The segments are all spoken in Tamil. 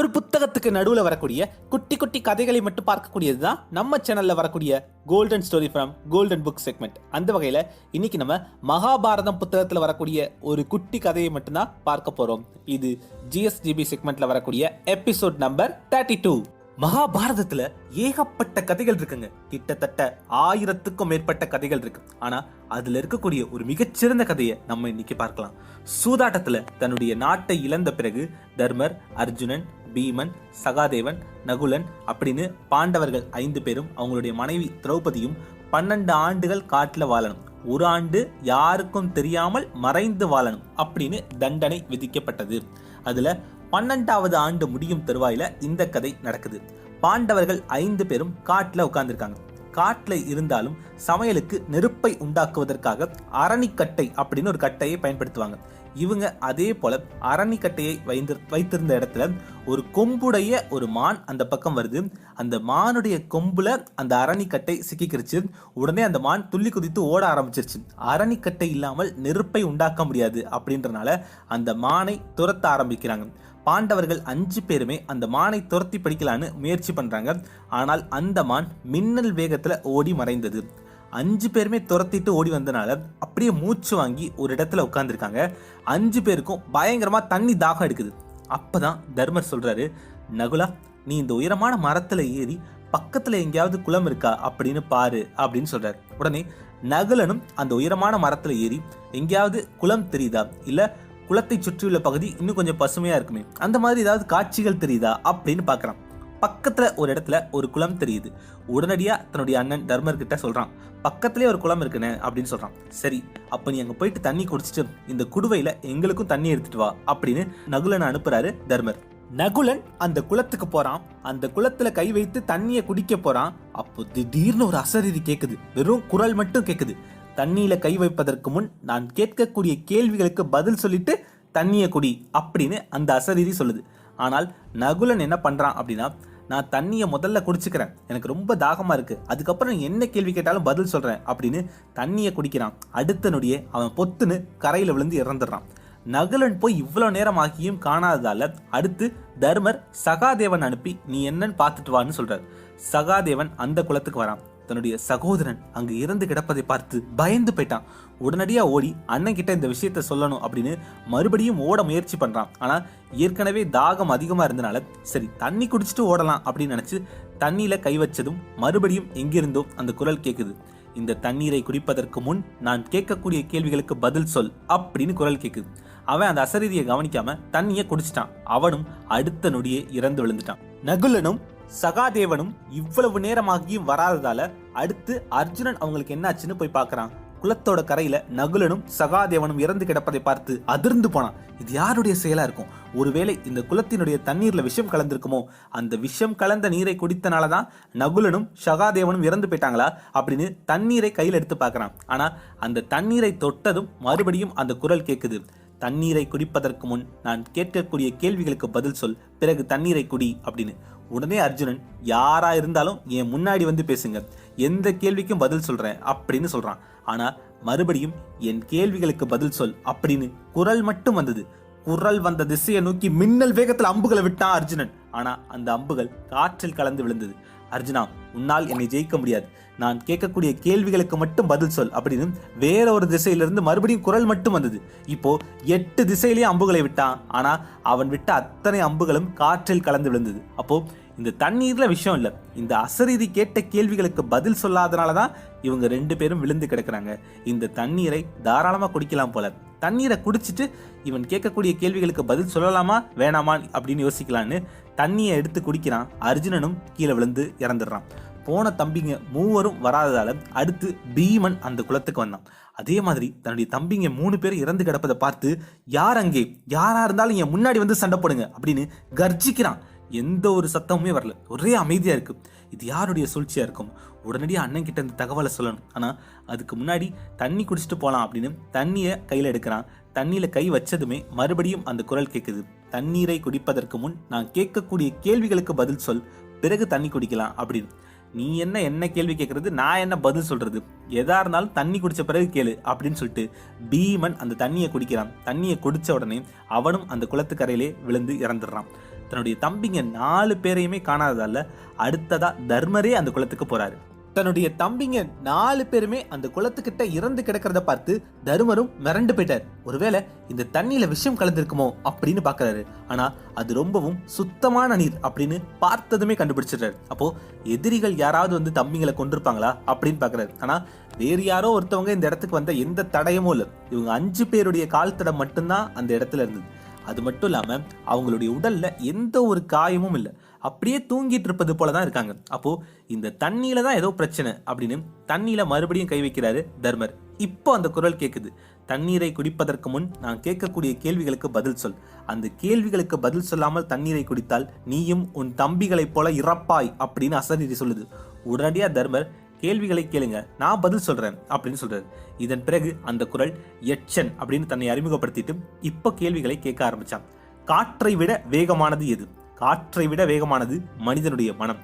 ஒரு புத்தகத்துக்கு நடுவில் வரக்கூடிய குட்டி குட்டி கதைகளை மட்டும் பார்க்கக்கூடியது தான் நம்ம சேனலில் வரக்கூடிய golden story from golden book segment அந்த வகையில் இன்னைக்கு நம்ம மகாபாரதம் புத்தகத்தில் வரக்கூடிய ஒரு குட்டி கதையை மட்டும்தான் பார்க்க போகிறோம் இது ஜிஎஸ்டிபி செக்மெண்ட்ல வரக்கூடிய எபிசோட் நம்பர் தேர்ட்டி டூ மகாபாரதத்தில் ஏகப்பட்ட கதைகள் இருக்குங்க. கிட்டத்தட்ட ஆயிரத்துக்கும் மேற்பட்ட கதைகள் இருக்கு. ஆனால் அதில் இருக்கக்கூடிய ஒரு மிகச்சிறந்த கதையை நம்ம இன்னைக்கு பார்க்கலாம். சூதாட்டத்தில் தன்னுடைய நாட்டை இழந்த பிறகு தர்மர் அர்ஜுனன் பீமன் சகாதேவன் நகுலன் அப்படின்னு பாண்டவர்கள் ஐந்து பேரும் அவங்களுடைய மனைவி திரௌபதியும் பன்னெண்டு ஆண்டுகள் காட்டுல வாழணும். ஒரு ஆண்டு யாருக்கும் தெரியாமல் மறைந்து வாழணும் அப்படின்னு தண்டனை விதிக்கப்பட்டது. அதுல பன்னெண்டாவது ஆண்டு முடியும் தருவாயில இந்த கதை நடக்குது. பாண்டவர்கள் ஐந்து பேரும் காட்டுல உட்கார்ந்துருக்காங்க. காட்டுல இருந்தாலும் சமையலுக்கு நெருப்பை உண்டாக்குவதற்காக அரணிக்கட்டை அப்படின்னு ஒரு கட்டையை பயன்படுத்துவாங்க. இவங்க அதே போல அரணிக்கட்டையை வைந்து வைத்திருந்த இடத்துல ஒரு கொம்புடைய ஒரு மான் அந்த பக்கம் வருது. அந்த மானுடைய கொம்புல அந்த அரணிக்கட்டை சிக்கிக்கிருச்சு. உடனே அந்த மான் துள்ளி குதித்து ஓட ஆரம்பிச்சிருச்சு. அரணிக்கட்டை இல்லாமல் நெருப்பை உண்டாக்க முடியாது அப்படின்றனால அந்த மானை துரத்த ஆரம்பிக்கிறாங்க. பாண்டவர்கள் அஞ்சு பேருமே அந்த மானை துரத்தி பிடிக்கலான்னு முயற்சி பண்றாங்க. ஆனால் அந்த மான் மின்னல் வேகத்துல ஓடி மறைந்தது. அஞ்சு பேருமே துரத்திட்டு ஓடி வந்தனால அப்படியே மூச்சு வாங்கி ஒரு இடத்துல உட்காந்துருக்காங்க அஞ்சு பேருக்கும் பயங்கரமாக தண்ணி தாகம் எடுக்குது. அப்பதான் தர்மர் சொல்கிறாரு நகுலா நீ இந்த உயரமான மரத்தில் ஏறி பக்கத்தில் எங்கேயாவது குளம் இருக்கா? அப்படின்னு பாரு அப்படின்னு சொல்கிறார் உடனே நகுலனும் அந்த உயரமான மரத்தில் ஏறி எங்கேயாவது குளம் தெரியுதா? இல்லை குளத்தை சுற்றியுள்ள பகுதி இன்னும் கொஞ்சம் பசுமையாக இருக்குமே? அந்த மாதிரி ஏதாவது காட்சிகள் தெரியுதா? அப்படின்னு பார்க்குறான் பக்கத்தில் ஒரு இடத்துல ஒரு குளம் தெரியுது. உடனடியாக தன்னுடைய அண்ணன் தர்மர் கிட்ட சொல்கிறான் பக்கத்துலேயே ஒரு குளம் இருக்குண்ணே அப்படின்னு சொல்கிறான் சரி அப்போ நீ அங்கே போயிட்டு தண்ணி குடிச்சிட்டு இந்த குடுவையில் எங்களுக்கும் தண்ணி எடுத்துட்டு வா அப்படின்னு நகுலனை அனுப்புகிறாரு தர்மர். நகுலன் அந்த குளத்துக்கு போகிறான் அந்த குளத்தில் கை வைத்து தண்ணியை குடிக்க போகிறான் அப்போ திடீர்னு ஒரு அசரீதி கேட்குது வெறும் குரல் மட்டும் கேட்குது தண்ணியில் கை வைப்பதற்கு முன் நான் கேட்கக்கூடிய கேள்விகளுக்கு பதில் சொல்லிட்டு தண்ணியை குடி அப்படின்னு அந்த அசரீதி சொல்லுது. ஆனால் நகுலன் என்ன பண்ணுறான் அப்படின்னா நான் தண்ணியை முதல்ல குடிச்சுக்கிறேன். எனக்கு ரொம்ப தாகமாக இருக்குது அதுக்கப்புறம் என்ன கேள்வி கேட்டாலும் பதில் சொல்கிறேன் அப்படின்னு தண்ணியை குடிக்கிறான். அடுத்த நொடியே அவன் பொத்துன்னு கரையில் விழுந்து இறந்துடுறான். நகுலன் போய் இவ்வளோ நேரம் ஆகியும் காணாததால அடுத்து தர்மர் சகாதேவன் அனுப்பி நீ என்னன்னு பார்த்துட்டு வான்னு சொல்கிறார் சகாதேவன் அந்த குளத்துக்கு வரான். தன்னுடைய சகோதரன் அங்கு இறந்து கிடப்பதை பார்த்து பயந்து போயிட்டான். உடனடியா ஓடி அண்ணன் கிட்ட இந்த விஷயத்த சொல்லணும் அப்படின்னு மறுபடியும் ஓட முயற்சி பண்றான். ஆனா ஏற்கனவே தாகம் அதிகமா இருந்தனால சரி தண்ணி குடிச்சிட்டு ஓடலாம் அப்படின்னு நினைச்சு தண்ணியில கை வச்சதும் மறுபடியும் எங்கிருந்தோ அந்த குரல் கேட்குது இந்த தண்ணீரை குடிப்பதற்கு முன் நான் கேட்கக்கூடிய கேள்விகளுக்கு பதில் சொல் அப்படின்னு குரல் கேட்குது அவன் அந்த அசரீதியை கவனிக்காம தண்ணியை குடிச்சிட்டான். அவனும் அடுத்த நொடியே இறந்து விழுந்துட்டான். நகுலனும் சகாதேவனும் இவ்வளவு நேரமாகியும் வராததால அடுத்து அர்ஜுனன் அவங்களுக்கு என்னாச்சுன்னு போய் பார்க்கறான். குளத்தோட கரையில நகுலனும் சகாதேவனும் இறந்து கிடப்பதை பார்த்து அதிர்ந்து போனான். இது யாருடைய செயலா இருக்கும்? ஒருவேளை இந்த குளத்தினுடைய தண்ணீர்ல விஷம் கலந்திருக்குமோ? அந்த விஷம் கலந்த நீரை குடித்தனாலதான் நகுலனும் சகாதேவனும் இறந்து போயிட்டாங்களா? அப்படின்னு தண்ணீரை கையில் எடுத்து பார்க்கறான். ஆனா அந்த தண்ணீரை தொட்டதும் மறுபடியும் அந்த குரல் கேட்குது தண்ணீரை குடிப்பதற்கு முன் நான் கேட்கக்கூடிய கேள்விகளுக்கு பதில் சொல். பிறகு தண்ணீரை குடி அப்படின்னு. உடனே அர்ஜுனன் யாரா இருந்தாலும் என் முன்னாடி வந்து பேசுங்க எந்த கேள்விக்கும் பதில் சொல்றேன் அப்படின்னு சொல்றான். ஆனா மறுபடியும் என் கேள்விகளுக்கு பதில் சொல் அப்படின்னு குரல் மட்டும் வந்தது. குரல் வந்த திசையை நோக்கி மின்னல் வேகத்தில் அம்புகளை விட்டான் அர்ஜுனன். ஆனா அந்த அம்புகள் காற்றில் கலந்து விழுந்தது. அர்ஜுனா உன்னால் என்னை ஜெயிக்க முடியாது. நான் கேட்கக்கூடிய கேள்விகளுக்கு மட்டும் பதில் சொல் அப்படின்னு வேற ஒரு திசையிலிருந்து மறுபடியும் குரல் மட்டும் வந்தது. இப்போ எட்டு திசையிலேயே அம்புகளை விட்டான். ஆனா அவன் விட்ட அத்தனை அம்புகளும் காற்றில் கலந்து விழுந்தது. அப்போ இந்த தண்ணீர்ல விஷயம் இல்லை. இந்த அசரீதி கேட்ட கேள்விகளுக்கு பதில் சொல்லாதனால தான் இவங்க ரெண்டு பேரும் விழுந்து கிடக்குறாங்க. இந்த தண்ணீரை தாராளமாக குடிக்கலாம் போல. தண்ணீரை குடிச்சிட்டு இவன் கேட்கக்கூடிய கேள்விகளுக்கு பதில் சொல்லலாமா வேணாமா அப்படின்னு யோசிக்கலான்னு தண்ணியை எடுத்து குடிக்கிறான். அர்ஜுனனும் கீழே விழுந்து இறந்துடுறான். போன தம்பிங்க மூவரும் வராததால அடுத்து பீமன் அந்த குளத்துக்கு வந்தான். அதே மாதிரி தன்னுடைய தம்பிங்க மூணு பேர் இறந்து கிடப்பதை பார்த்து யார் அங்கே? யாரா இருந்தாலும் என் முன்னாடி வந்து சண்டை போடுங்க அப்படின்னு கர்ஜிக்கிறான். எந்த ஒரு சத்தமுமே வரல. ஒரே அமைதியா இருக்கு. இது யாருடைய சூழ்ச்சியாக இருக்கும்? உடனடியாக அண்ணன் கிட்ட இந்த தகவலை சொல்லணும். ஆனால் அதுக்கு முன்னாடி தண்ணி குடிச்சிட்டு போகலாம் அப்படின்னு தண்ணியை கையில் எடுக்கிறான். தண்ணியில் கை வச்சதுமே மறுபடியும் அந்த குரல் கேட்குது தண்ணீரை குடிப்பதற்கு முன் நான் கேட்கக்கூடிய கேள்விகளுக்கு பதில் சொல். பிறகு தண்ணி குடிக்கலாம் அப்படின்னு. நீ என்ன என்ன கேள்வி கேட்குறது நான் என்ன பதில் சொல்கிறது எதா இருந்தாலும் தண்ணி குடித்த பிறகு கேளு அப்படின்னு சொல்லிட்டு பீமன் அந்த தண்ணியை குடிக்கிறான். தண்ணியை குடித்த உடனே அவனும் அந்த குளத்துக்கரையிலே விழுந்து இறந்துடுறான். தன்னுடைய தம்பிங்க நாலு பேரையுமே காணாததால அடுத்ததா தர்மரே அந்த குளத்துக்கு போறாரு. தன்னுடைய தம்பிங்க நாலு பேருமே அந்த குளத்துக்கிட்ட இறந்து கிடக்கிறத பார்த்து தருமரும் மிரண்டு போயிட்டார். ஒருவேளை இந்த தண்ணியில விஷயம் கலந்திருக்குமோ அப்படின்னு பாக்குறாரு. ஆனா அது ரொம்பவும் சுத்தமான நீர் அப்படின்னு பார்த்ததுமே கண்டுபிடிச்சிடுறாரு. அப்போ எதிரிகள் யாராவது வந்து தம்பிங்களை கொண்டிருப்பாங்களா அப்படின்னு பாக்குறாரு. ஆனா வேறு யாரோ ஒருத்தவங்க இந்த இடத்துக்கு வந்த எந்த தடயமும் இல்லை. இவங்க அஞ்சு பேருடைய கால் தடம் மட்டும்தான் அந்த இடத்துல இருந்தது. அது மட்டும் இல்லாமல் அவங்களுடைய உடலில் எந்த ஒரு காயமும் இல்லை. அப்படியே தூங்கிட்டு இருப்பது போல தான் இருக்காங்க. அப்போ இந்த தண்ணியில தான் ஏதோ பிரச்சனை அப்படின்னு தண்ணியில மறுபடியும் கை வைக்கிறாரு தர்மர். இப்போ அந்த குரல் கேட்குது தண்ணீரை குடிப்பதற்கு முன் நான் கேட்கக்கூடிய கேள்விகளுக்கு பதில் சொல். அந்த கேள்விகளுக்கு பதில் சொல்லாமல் தண்ணீரை குடித்தால் நீயும் உன் தம்பிகளைப் போல இறப்பாய் அப்படின்னு அசரீரி சொல்லுது. உடனடியாக தர்மர் கேள்விகளை கேளுங்க. நான் பதில் சொல்றேன் அப்படின்னு சொல்றாரு. இதன் பிறகு அந்த குரல் எச்சன் அப்படின்னு தன்னை அறிமுகப்படுத்திட்டு இப்போ கேள்விகளை கேட்க ஆரம்பிச்சான். காற்றை விட வேகமானது எது? காற்றை விட வேகமானது மனிதனுடைய மனம்.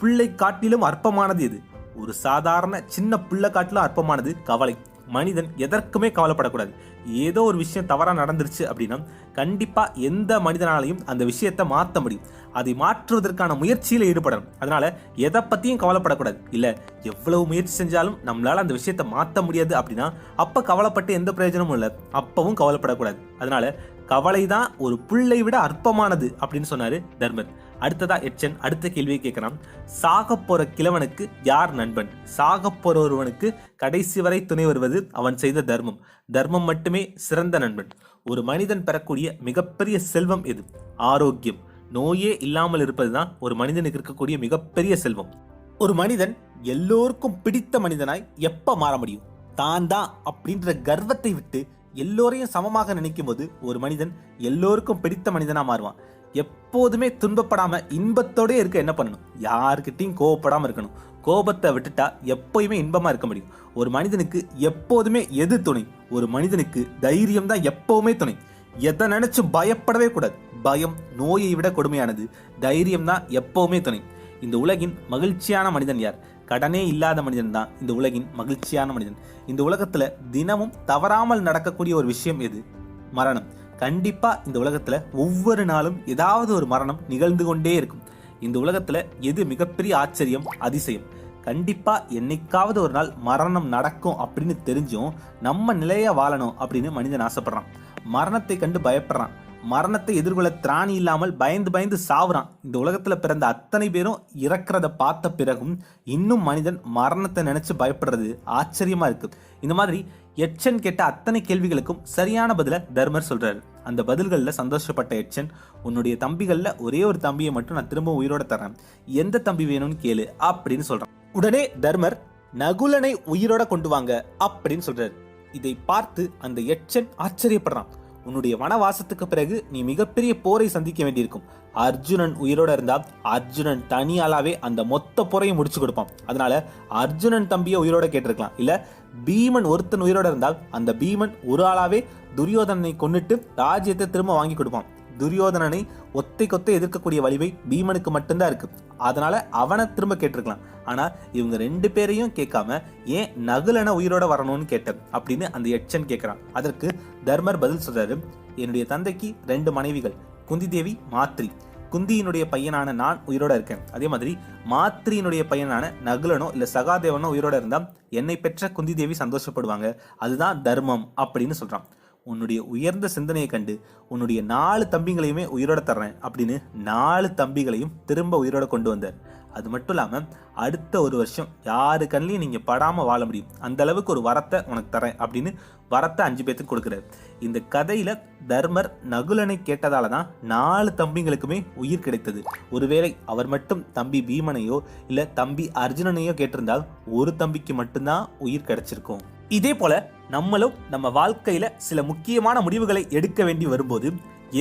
பிள்ளை காட்டிலும் அற்பமானது எது? ஒரு சாதாரண சின்ன புல்லை காட்டிலும் அற்பமானது கவலை. மனிதன் எதற்குமே கவலைப்படக்கூடாது. ஏதோ ஒரு விஷயம் தவறாக நடந்துருச்சு அப்படின்னா கண்டிப்பாக எந்த மனிதனாலையும் அந்த விஷயத்தை மாற்ற முடியும். அதை மாற்றுவதற்கான முயற்சியில் ஈடுபடணும். அதனால எதை பற்றியும் கவலைப்படக்கூடாது. இல்லை எவ்வளவு முயற்சி செஞ்சாலும் நம்மளால அந்த விஷயத்தை மாற்ற முடியாது அப்படின்னா அப்போ கவலைப்பட்டு எந்த பிரயோஜனமும் இல்லை. அப்பவும் கவலைப்படக்கூடாது. அதனால கவலை தான் ஒரு புல்லை விட அற்பமானது அப்படின்னு சொன்னார் தர்மர். அடுத்ததா எச்சன் அடுத்த கேள்வியை கேட்கிறான் சாக போற கிழவனுக்கு யார் நண்பன்? சாக போற ஒருவனுக்கு கடைசி வரை துணை வருவது அவன் செய்த தர்மம். தர்மம் மட்டுமே சிறந்த நண்பன். ஒரு மனிதன் பெறக்கூடிய மிகப்பெரிய செல்வம் எது? ஆரோக்கியம். நோயே இல்லாமல் இருப்பதுதான் ஒரு மனிதனுக்கு இருக்கக்கூடிய மிகப்பெரிய செல்வம். ஒரு மனிதன் எல்லோருக்கும் பிடித்த மனிதனாய் எப்ப மாற முடியும்? தான் தான் அப்படின்ற கர்வத்தை விட்டு எல்லோரையும் சமமாக நினைக்கும் போது ஒரு மனிதன் எல்லோருக்கும் பிடித்த மனிதனா மாறுவான். எப்போதுமே துன்பப்படாமல் இன்பத்தோடே இருக்க என்ன பண்ணணும்? யாருக்கிட்டையும் கோவப்படாமல் இருக்கணும். கோபத்தை விட்டுட்டா எப்போயுமே இன்பமாக இருக்க முடியும். ஒரு மனிதனுக்கு எப்போதுமே எது துணை? ஒரு மனிதனுக்கு தைரியம் தான் எப்போவுமே துணை. எதை நினச்சும் பயப்படவே கூடாது. பயம் நோயை விட கொடுமையானது. தைரியம் தான் எப்போவுமே துணை. இந்த உலகின் மகிழ்ச்சியான மனிதன் யார்? கடனே இல்லாத மனிதன் தான் இந்த உலகின் மகிழ்ச்சியான மனிதன். இந்த உலகத்தில் தினமும் தவறாமல் நடக்கக்கூடிய ஒரு விஷயம் எது? மரணம். கண்டிப்பாக இந்த உலகத்தில் ஒவ்வொரு நாளும் ஏதாவது ஒரு மரணம் நிகழ்ந்து கொண்டே இருக்கும். இந்த உலகத்தில் எது மிகப்பெரிய ஆச்சரியம் அதிசயம்? கண்டிப்பாக என்னைக்காவது ஒரு நாள் மரணம் நடக்கும் அப்படின்னு தெரிஞ்சும் நம்ம நிலையை வாழணும் அப்படின்னு மனிதன் ஆசைப்படுறான். மரணத்தை கண்டு பயப்படுறான். மரணத்தை எதிர்கொள்ள திராணி இல்லாமல் பயந்து பயந்து சாவுறான். இந்த உலகத்தில் பிறந்த அத்தனை பேரும் இறக்கிறத பார்த்த பிறகும் இன்னும் மனிதன் மரணத்தை நினச்சி பயப்படுறது ஆச்சரியமாக இருக்குது இந்த மாதிரி எச்சன் கேட்ட அத்தனை கேள்விகளுக்கும் சரியான பதில தர்மர் சொல்றாரு. அந்த பதில்களில் சந்தோஷப்பட்ட எச்சன் உன்னுடைய தம்பிகளில் ஒரே ஒரு தம்பியை மட்டும் நான் திரும்ப உயிரோட தரேன் எந்த தம்பி வேணும்னு கேளு அப்படின்னு சொல்றான். உடனே தர்மர் நகுலனை உயிரோட கொண்டு வாங்க அப்படின்னு சொல்றாரு. இதை பார்த்து அந்த எச்சன் ஆச்சரியப்படுறான். உன்னுடைய வனவாசத்துக்கு பிறகு நீ மிகப்பெரிய போரை சந்திக்க வேண்டியிருக்கும். அர்ஜுனன் உயிரோட இருந்தா அர்ஜுனன் தனியாலாவே அந்த மொத்த போரையும் முடிச்சு கொடுப்பான். அதனால அர்ஜுனன் தம்பியை உயிரோட கேட்டிருக்கலாம். இல்ல பீமன் ஒருத்தன் உயிரோட இருந்தால் அந்த பீமன் ஒரு ஆளாவே துரியோதனனை கொன்னுட்டு ராஜ்யத்தை திரும்ப வாங்கி கொடுப்பான். துரியோதனனை ஒத்தை கொத்தை எதிர்க்கக்கூடிய வலிமை பீமனுக்கு மட்டும்தான் இருக்கு. அதனால அவனை திரும்ப கேட்டிருக்கலாம். ஆனா இவங்க ரெண்டு பேரையும் கேட்காம ஏன் நகுலன உயிரோட வரணும்னு கேட்டேன் அப்படின்னு அந்த எச்சன் கேட்கிறான். அதற்கு தர்மர் பதில் சொல்றாரு என்னுடைய தந்தைக்கு ரெண்டு மனைவிகள் குந்தி தேவி மாத்ரி. குந்தியினுடைய பையனான நான் உயிரோட இருக்கேன். அதே மாதிரி மாத்ரியினுடைய பையனான நகுலனோ இல்ல சகாதேவனோ உயிரோட இருந்தா என்னை பெற்ற குந்தி தேவி சந்தோஷப்படுவாங்க. அதுதான் தர்மம் அப்படின்னு சொல்றான். உன்னுடைய உயர்ந்த சிந்தனையை கண்டு உன்னுடைய நாலு தம்பிகளையுமே உயிரோட தர்றேன் அப்படின்னு நாலு தம்பிகளையும் திரும்ப உயிரோட கொண்டு வந்தார். அது மட்டும் இல்லாமல் அடுத்த ஒரு வருஷம் யாரு கண்ணிலையும் நீங்கள் படாமல் வாழ முடியும். அந்த அளவுக்கு ஒரு வரத்தை உனக்கு தரேன் அப்படின்னு வரத்தை அஞ்சு பேர்த்துக்கு கொடுக்குறாரு. இந்த கதையில் தர்மர் நகுலனை கேட்டதால தான் நாலு தம்பிங்களுக்குமே உயிர் கிடைத்தது. ஒருவேளை அவர் மட்டும் தம்பி பீமனையோ இல்லை தம்பி அர்ஜுனனையோ கேட்டிருந்தால் ஒரு தம்பிக்கு மட்டும்தான் உயிர் கிடைச்சிருக்கும். இதே போல நம்மளும் நம்ம வாழ்க்கையில் சில முக்கியமான முடிவுகளை எடுக்க வேண்டி வரும்போது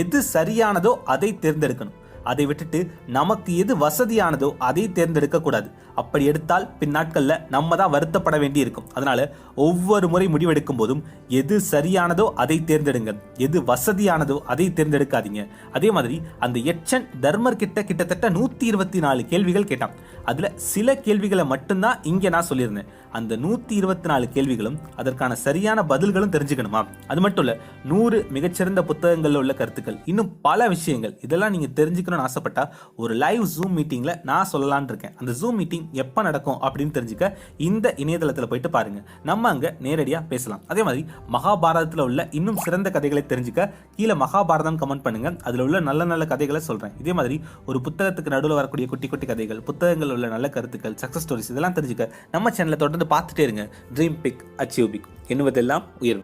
எது சரியானதோ அதை தேர்ந்தெடுக்கணும். அதை விட்டுட்டு நமக்கு எது வசதியானதோ அதை தேர்ந்தெடுக்க கூடாது அப்படி எடுத்தால் பின்னாட்கள்ல நம்ம தான் வருத்தப்பட வேண்டி இருக்கும் அதனால ஒவ்வொரு முறை முடிவெடுக்கும் போதும் எது சரியானதோ அதை தேர்ந்தெடுங்க எது வசதியானதோ அதை தேர்ந்தெடுக்காதீங்க. அதே மாதிரி அந்த எச்சன் தர்மர் கிட்ட கிட்டத்தட்ட நூத்தி இருபத்தி நாலு கேள்விகள் கேட்டான். அதுல சில கேள்விகளை மட்டும்தான் இங்க நான் சொல்லியிருந்தேன். அந்த நூத்தி இருபத்தி நாலு கேள்விகளும் அதற்கான சரியான பதில்களும் தெரிஞ்சுக்கணுமா? அது மட்டும் இல்ல நூறு மிகச்சிறந்த புத்தகங்கள்ல உள்ள கருத்துக்கள் இன்னும் பல விஷயங்கள் இதெல்லாம் நீங்க தெரிஞ்சுக்கணும். தெரிஞ்சுக்கணும்னு ஆசைப்பட்டா ஒரு லைவ் ஜூம் மீட்டிங்கில் நான் சொல்லலான் இருக்கேன். அந்த ஜூம் மீட்டிங் எப்போ நடக்கும் அப்படின்னு தெரிஞ்சுக்க இந்த இணையதளத்தில் போயிட்டு பாருங்க. நம்ம அங்கே நேரடியாக பேசலாம். அதே மாதிரி மகாபாரதத்தில் உள்ள இன்னும் சிறந்த கதைகளை தெரிஞ்சுக்க கீழே மகாபாரதம் கமெண்ட் பண்ணுங்க. அதில் உள்ள நல்ல நல்ல கதைகளை சொல்கிறேன் இதே மாதிரி ஒரு புத்தகத்துக்கு நடுவில் வரக்கூடிய குட்டி குட்டி கதைகள் புத்தகங்கள் உள்ள நல்ல கருத்துக்கள் சக்ஸஸ் ஸ்டோரிஸ் இதெல்லாம் தெரிஞ்சுக்க நம்ம சேனலை தொடர்ந்து பார்த்துட்டே இருங்க. ட்ரீம் பிக் அச்சீவ் பிக் என்னுவதெல்லாம் உயர்வு.